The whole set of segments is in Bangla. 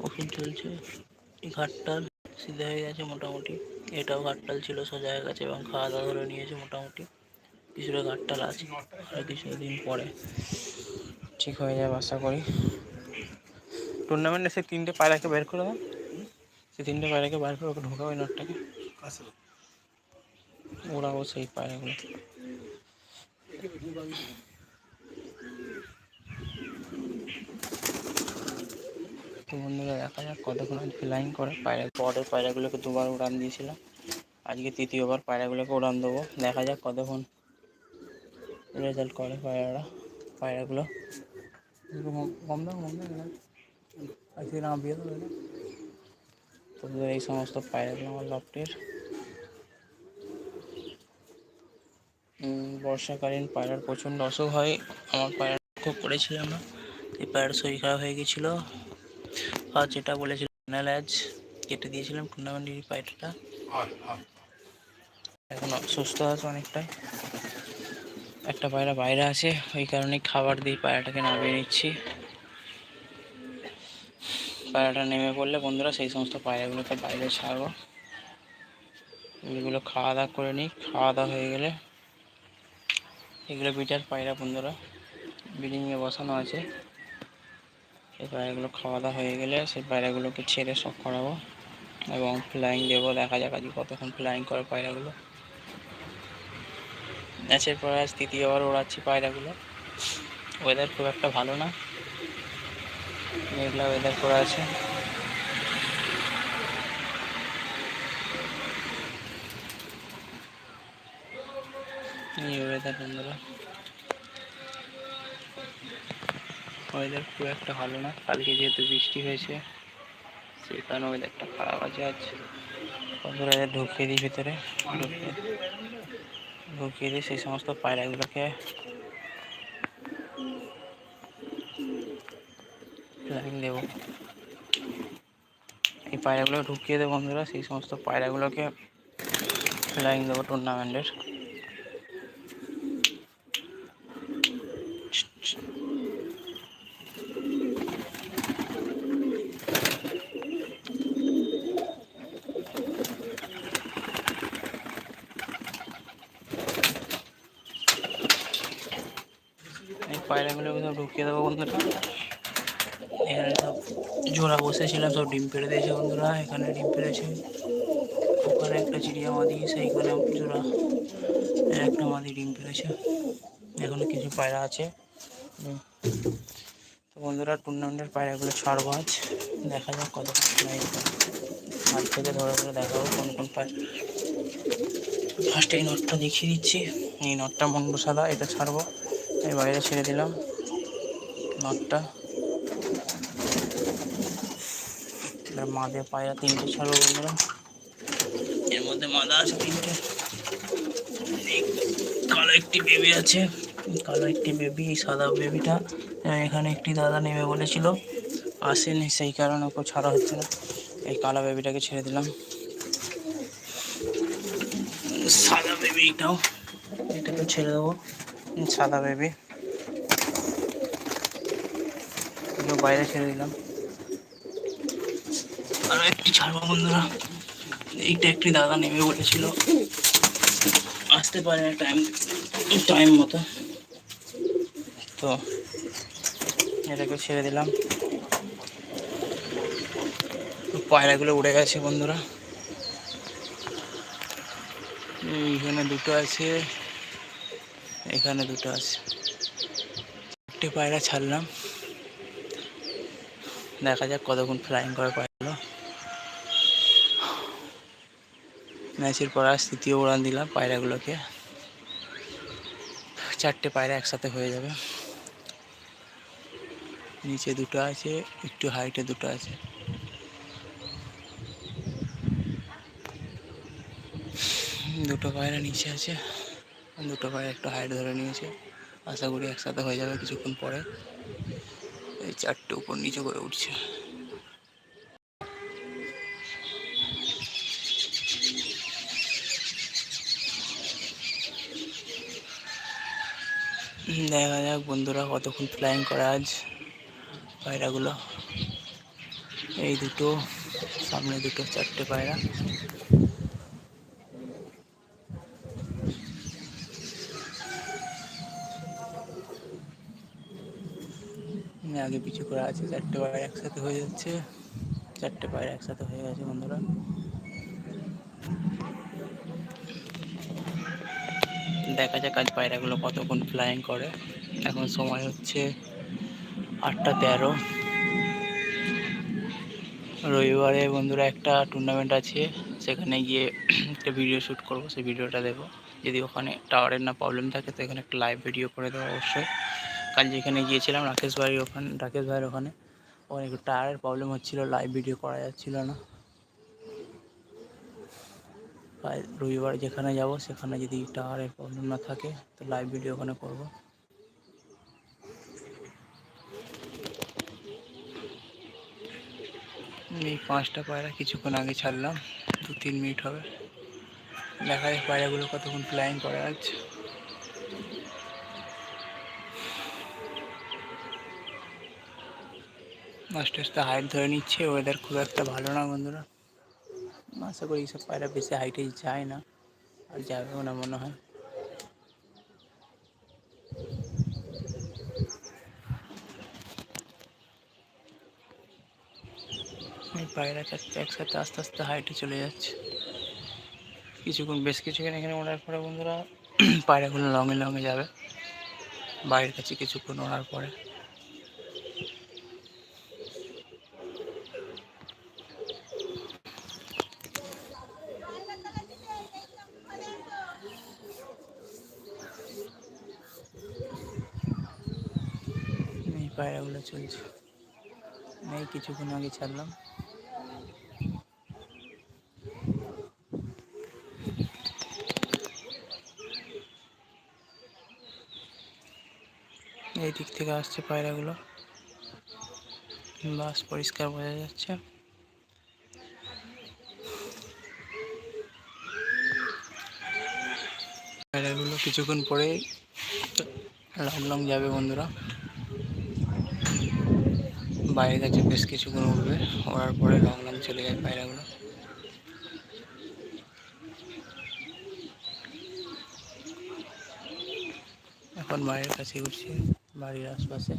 ওষুধ চলছে। এই ঘাটটাল সিধা হয়ে গেছে মোটামুটি। এটাও ঘাটটাল ছিল সোজা হয়ে গেছে এবং খাওয়া দাওয়া ধরে নিয়েছে মোটামুটি। কিছুটা ঘাটটাল আছে আর কিছুদিন পরে। ঠিক হয়ে যাবে আশা করি। টুর্নামেন্টে সে তিনটে পায়রাকে বের করে দাও। সে তিনটে পায়রাকে বার করে ওকে ওই নটটাকে। ওড়াবো সেই পায়রাগুলো তো বন্ধুরা, দেখা যাক কতক্ষণ আজ ফ্লাইং করে। পায়রা পরের পায়রাগুলোকে দুবার উড়ান দিয়েছিলাম। আজকে তৃতীয়বার পায়রাগুলোকে উড়ান দেবো। দেখা যাক কতক্ষণ রেজাল্ট করে পায়রারা পায়রাগুলো। কম দাও কম দাও আজকে বিয়ে তো এই সমস্ত পায়রাগুলো আমার লফটের। বর্ষাকালীন পায়রার প্রচণ্ড অসুখ হয়। আমার পায়রা খুব করেছিলাম না। এই পায়রার শরীর খারাপ হয়ে গেছিল। আর যেটা বলেছিল ল্যাজ কেটে দিয়েছিলাম টুর্নামেন্টের পায়রাটা এখন সুস্থ আছে অনেকটাই। একটা পায়রা বাইরে আছে, ওই কারণে খাবার দিয়ে পায়রাটাকে নামিয়ে নিচ্ছি। পায়রাটা নেমে পড়লে বন্ধুরা সেই সমস্ত পায়রাগুলোকে বাইরে ছাড়বো। এগুলো খাওয়া দাওয়া করে নিই, খাওয়া দাওয়া হয়ে গেলে। এগুলো বিটার পায়রা বন্ধুরা বিল্ডিংয়ে বসানো আছে। এই পায়রাগুলো খাওয়া দাওয়া হয়ে গেলে সেই পায়রাগুলোকে ছেড়ে সব করাবো এবং ফ্লাইং দেবো, দেখা যাক আজকে কতক্ষণ ফ্লাইং করে পায়রাগুলো। ম্যাচের পরে আজ তৃতীয়বার ওড়াচ্ছি পায়রাগুলো। ওয়েদার খুব একটা ভালো না। মেঘলা ওয়েদার করে আছে। এই ওয়েদার বন্ধুরা। ওয়েদার খুব একটা ভালো না। কালকে যেহেতু বৃষ্টি হয়েছে সেই কারণে ওয়েদারটা খারাপ আছে আজ। বন্ধুরা ঢুকিয়ে দিই ভিতরে, ঢুকিয়ে ঢুকিয়ে দিই সেই সমস্ত পায়রাগুলোকে। দেবো। এই পায়রাগুলো ঢুকিয়ে দেবো বন্ধুরা, সেই সমস্ত পায়রাগুলোকে। লাইন দেবো টুর্নামেন্টের এই পায়রাগুলোকে সব ঢুকিয়ে দেবো বন্ধুরা। এখানে সব জোড়া বসেছিলাম, সব ডিম পেড়ে দিয়েছে বন্ধুরা, এখানে ডিম পেড়েছে। ওখানে একটা চিড়িয়া মাদি সেইখানে জোড়া একটা মাদি ডিম পেড়েছে। এখনও কিছু পায়রা আছে। তো বন্ধুরা টুর্নামেন্টের পায়রাগুলো ছাড়বো আজ। দেখা যাক কত হাত থেকে ধরে ধরে দেখাবো কোন কোন পায়রা ফার্স্ট এই নটটা দেখিয়ে দিচ্ছি। এই নটটা মন্ডু সাদা, এটা ছাড়বো। এই বাইরে ছেড়ে দিলাম। নটটা। মাদে পায়রা তিনটে ছাড়বো বন্ধুরা। এর মধ্যে মাদা আছে তিনটে। কালো একটি বেবি আছে। কালো একটি বেবি সাদা বেবিটা এখানে একটি দাদা নেবে বলেছিল। আসেনি, সেই কারণে ওকে ছাড়া হচ্ছে না। এই কালো বেবিটাকে ছেড়ে দিলাম। সাদা বেবি এটাও এটাকে ছেড়ে দেবো। সাদা বেবি বাইরে ছেড়ে দিলাম। আরও একটি ছাড়বো বন্ধুরা? এইটা একটি দাদা নেমে বলেছিল। আসতে পারে না টাইম টাইম মতো। তো এটাকে ছেড়ে দিলাম। পায়রাগুলো উড়ে গেছে বন্ধুরা। এইখানে দুটো আছে। এখানে দুটো আছে। একটি পায়রা ছাড়লাম। দেখা যাক কতক্ষণ ফ্লাইং করে পায়রাগুলো ম্যাচের পর আজ তৃতীয় উড়ান দিলাম পায়রাগুলোকে। চারটে পায়রা একসাথে হয়ে যাবে। নিচে দুটো আছে, একটু হাইটে দুটো আছে। দুটো পায়রা নিচে আছে। দুটো পায়রা একটু হাইট ধরে নিয়েছে। আশা করি একসাথে হয়ে যাবে কিছুক্ষণ পরে। এই চারটে উপর নিচে করে উঠছে। দেখা যাক বন্ধুরা কতক্ষণ ফ্লাইং করে আজ পায়রাগুলো। এই দুটো, সামনে দুটো, চারটে পায়রা। আগে পিছু করে আছে, চারটে পায়রা একসাথে হয়ে যাচ্ছে। চারটে পায়রা একসাথে হয়ে গেছে বন্ধুরা। দেখা যাক আজ পায়রাগুলো কতক্ষণ ফ্লাইং করে। এখন সময় হচ্ছে আটটা তেরো। রবিবারে বন্ধুরা একটা টুর্নামেন্ট আছে, সেখানে গিয়ে একটা ভিডিও শ্যুট করব, সেই ভিডিওটা দেবো যদি ওখানে টাওয়ারের না প্রবলেম থাকে, তো এখানে একটা লাইভ ভিডিও করে দেবো অবশ্যই। কাল যেখানে গিয়েছিলাম, রাকেশ ভাইয়ের ওখানে, রাকেশ ভাইয়ের ওখানে। ওখানে একটু টায়ারের প্রবলেম হচ্ছিল লাইভ ভিডিও করা যাচ্ছিল না। রবিবার যেখানে যাব, সেখানে যদি টাওয়ারের প্রবলেম না থাকে, তো লাইভ ভিডিও ওখানে করব। এই পাঁচটা পায়রা কিছুক্ষণ আগে ছাড়লাম দু তিন মিনিট হবে। দেখা যায় পায়রাগুলো কতক্ষণ ফ্লাইং করা আছে আস্তে আস্তে হাইট ধরে নিচ্ছে ওয়েদার খুব একটা ভালো না বন্ধুরা। আশা করি এইসব পায়রা বেশি হাইটে যায় না, আর যাবেও না মনে হয়। পায়রা চারটে একসাথে আস্তে আস্তে হাইটে চলে যাচ্ছে। কিছুক্ষণ বেশ কিছুক্ষণ এখানে ওড়ার পরে বন্ধুরা, পায়রাগুলো লঙে লঙে যাবে। বাইরের কাছে কিছুক্ষণ ওড়ার পরে এই পায়রাগুলো চলছে। এই কিছুক্ষণ আগে ছাড়লাম। এই দিক থেকে আসছে পায়রাগুলো। বাস পরিষ্কার বোঝা যাচ্ছে। পায়রাগুলো কিছুক্ষণ পরে লং যাবে বন্ধুরা। বাইরে কাছে বেশ কিছুক্ষণ উঠবে ওড়ার পরে লং লং চলে যায় পায়রাগুলো। এখন মায়ের কাছে উঠছে, বাড়ির আশপাশে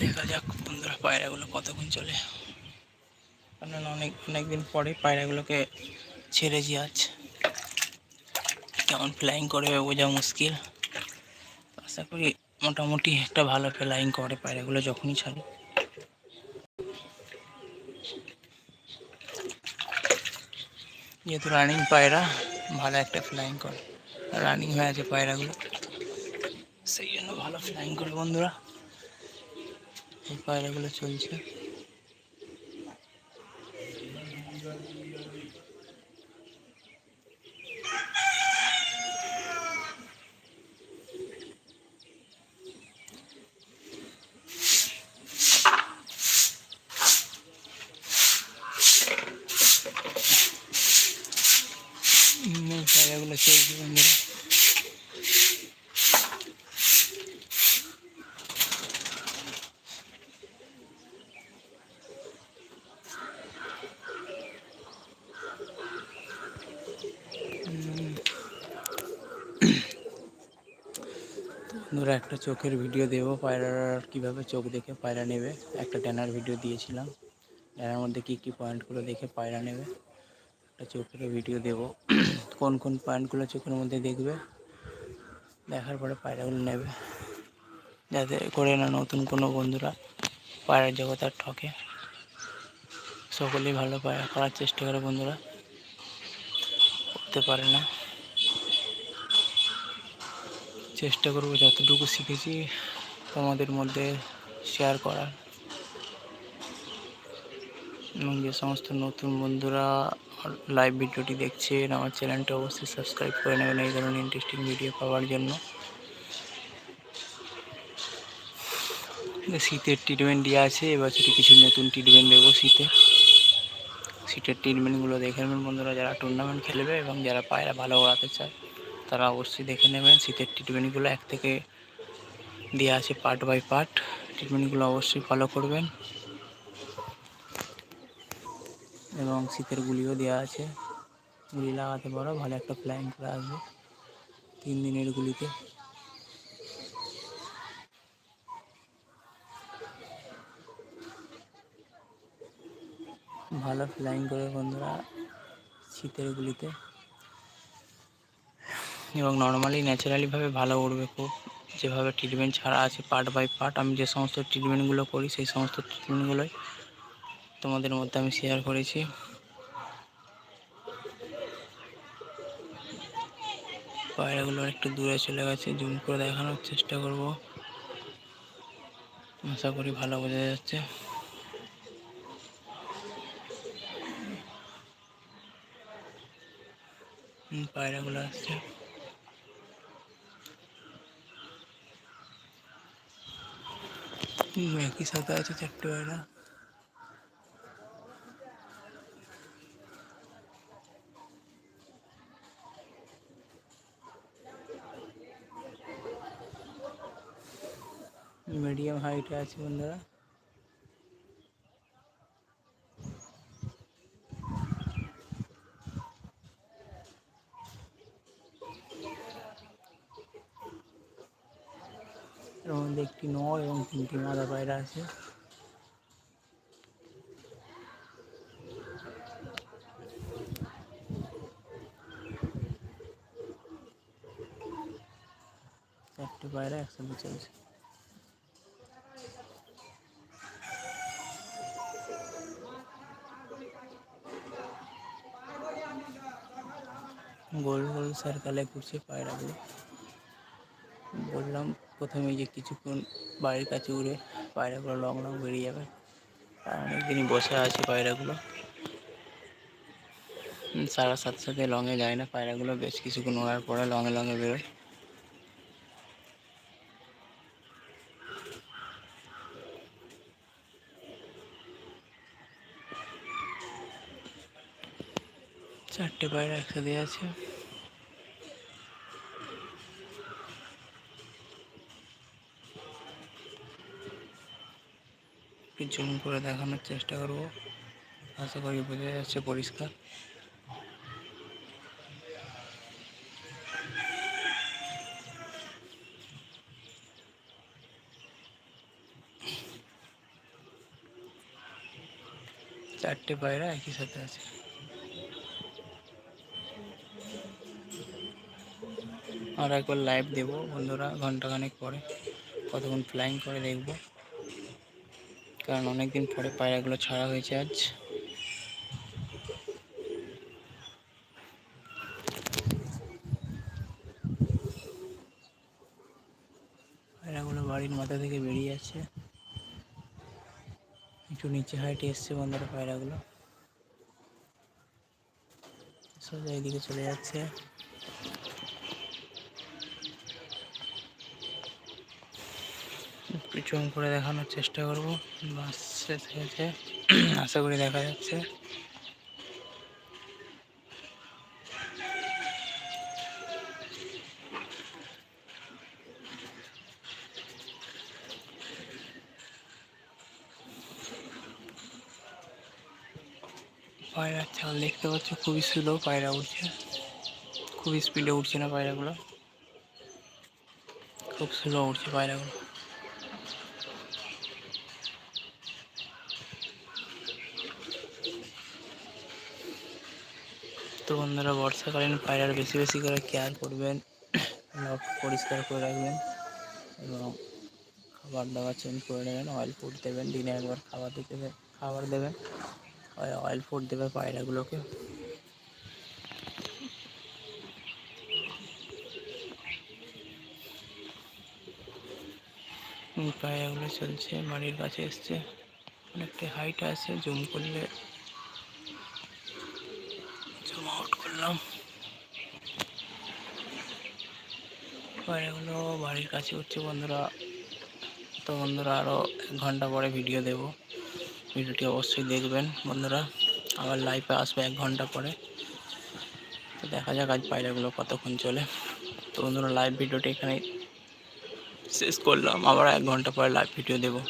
দেখা যাক বন্ধুরা পায়রাগুলো কতক্ষণ চলে? কারণ অনেক, অনেকদিন পরে পায়রাগুলোকে ছেড়েছি আজ কেমন ফ্লাইং করবে বোঝা মুশকিল। আশা করি মোটামুটি একটা ভালো ফ্লাইং করে পায়রাগুলো যখনই ছাড়ে। যেহেতু রানিং পায়রা, ভালো একটা ফ্লাইং করে। রানিং হয়ে আছে পায়রাগুলো। সেই জন্য ভালো ফ্লাইং করে বন্ধুরা। এই পায়রাগুলো চলছে হুম, এই পায়রাগুলো চলছে বন্ধুরা বন্ধুরা, একটা চোখের ভিডিও দেবো। পায়রার কীভাবে চোখ দেখে পায়রা নেবে? একটা ড্যানার ভিডিও দিয়েছিলাম। ড্যানার মধ্যে কী কী পয়েন্টগুলো দেখে পায়রা নেবে? একটা চোখের ভিডিও দেবো। কোন কোন পয়েন্টগুলো চোখের মধ্যে দেখবে? দেখার পরে পায়রাগুলো নেবে। যাতে করে না নতুন কোনো বন্ধুরা পায়রার জগৎ আর ঠকে। সকলেই ভালো পায়রা করার চেষ্টা করে বন্ধুরা। করতে পারে না। চেষ্টা করব যতটুকু শিখেছি তোমাদের মধ্যে শেয়ার করার। এবং যে সমস্ত নতুন বন্ধুরা লাইভ ভিডিওটি দেখছেন, আমার চ্যানেলটা অবশ্যই সাবস্ক্রাইব করে নেবেন এই ধরনের ইন্টারেস্টিং ভিডিও পাওয়ার জন্য। শীতের ট্রিটমেন্ট দেওয়া আছে এবছরে কিছু নতুন ট্রিটমেন্ট দেবো শীতের শীতের ট্রিটমেন্টগুলো দেখে নেবেন বন্ধুরা, যারা টুর্নামেন্ট খেলবে এবং যারা পায়রা ভালো ওড়াতে চায়। তারা অবশ্যই দেখে নেবেন। শীতের ট্রিটমেন্টগুলো এক থেকে দেওয়া আছে পার্ট বাই পার্ট ট্রিটমেন্টগুলো অবশ্যই ফলো করবেন। এবং শীতের গুলিও দেওয়া আছে। গুলি লাগাতে পারো, ভালো একটা ফ্লাইং করে আসবে। তিন দিনের গুলিতে। ভালো ফ্লাইং করে বন্ধুরা, শীতের গুলিতে। এবং নর্মালি ন্যাচারালিভাবে ভালো উঠবে খুব। যেভাবে ট্রিটমেন্ট ছাড়া আছে পার্ট বাই পার্ট আমি যে সমস্ত ট্রিটমেন্টগুলো করি, সেই সমস্ত ট্রিটমেন্টগুলোই তোমাদের মধ্যে আমি শেয়ার করেছি। পায়রাগুলো একটু দূরে চলে গেছে জুম করে দেখানোর চেষ্টা করব। আশা করি ভালো বোঝা যাচ্ছে। পায়রাগুলো আসছে। একই সাথে আছে চারটে বেলা? মিডিয়াম হাইটে আছে বন্ধুরা এর মধ্যে একটি নর এবং তিনটি মাদা পায়রা আছে। চারটে পায়রা একসাথে চলছে গোল গোল সার্কালে ঘুরছে পায়রাগুলো বললাম প্রথমে যে কিছুক্ষণ বাড়ির কাছে উড়ে পায়রাগুলো লং লং বেরিয়ে যাবে। আর অনেকদিনই বসে আছে পায়রাগুলো। সারা সাথে সাথে লঙে যায় না পায়রাগুলো, বেশ কিছুক্ষণ ওড়ার পরে লঙে লঙে বেরোয়। চারটে পায়রা একসাথে আছে। জুম করে দেখানোর চেষ্টা করব। আশা করি বোঝা যাচ্ছে পরিষ্কার। চারটে পায়রা একই সাথে আছে। আর একবার লাইভ দেবো বন্ধুরা, ঘন্টাখানেক পরে। কতক্ষণ ফ্লাইং করে দেখব। কারণ অনেকদিন পরে পায়রাগুলো ছাড়া হয়েছে আজ। পায়রাগুলো বাড়ির মাথা থেকে বেরিয়ে যাচ্ছে একটু নিচে হাইটে এসছে বন্ধুরা পায়রাগুলো। সোজা এদিকে চলে যাচ্ছে। পিছন করে দেখানোর চেষ্টা করব। আশা করি দেখা যাচ্ছে। পায়রার চাল দেখতে পাচ্ছ, খুবই স্লো পায়রা উঠছে। খুবই স্পিডে উঠছে না পায়রাগুলো। খুব স্লো উঠছে পায়রাগুলো। তো বন্ধুরা, বর্ষাকালীন পায়রার বেশি বেশি করে কেয়ার করবেন, লক পরিষ্কার করে রাখবেন এবং খাবার দাবার চেঞ্জ করে নেবেন অয়েল ফুড দেবেন, দিনে একবার খাবার দিতে খাবার দেবেন অয়েল ফুড দেবে পায়রাগুলোকে। পায়রাগুলো চলছে বাড়ির কাছে এসছে, অনেকটা হাইট আছে জুম করলে জুম আউট করলাম এগুলো বাড়ির কাছে হচ্ছে বন্ধুরা। তো বন্ধুরা আরও এক ঘণ্টা পরে ভিডিও দেব। ভিডিওটি অবশ্যই দেখবেন বন্ধুরা। আবার লাইভে আসবে এক ঘণ্টা পরে। তো দেখা যাক আজ পায়রাগুলো কতক্ষণ চলে। তো বন্ধুরা লাইভ ভিডিওটি এখানে শেষ করলাম। আবার এক ঘণ্টা পরে লাইভ ভিডিও দেবো।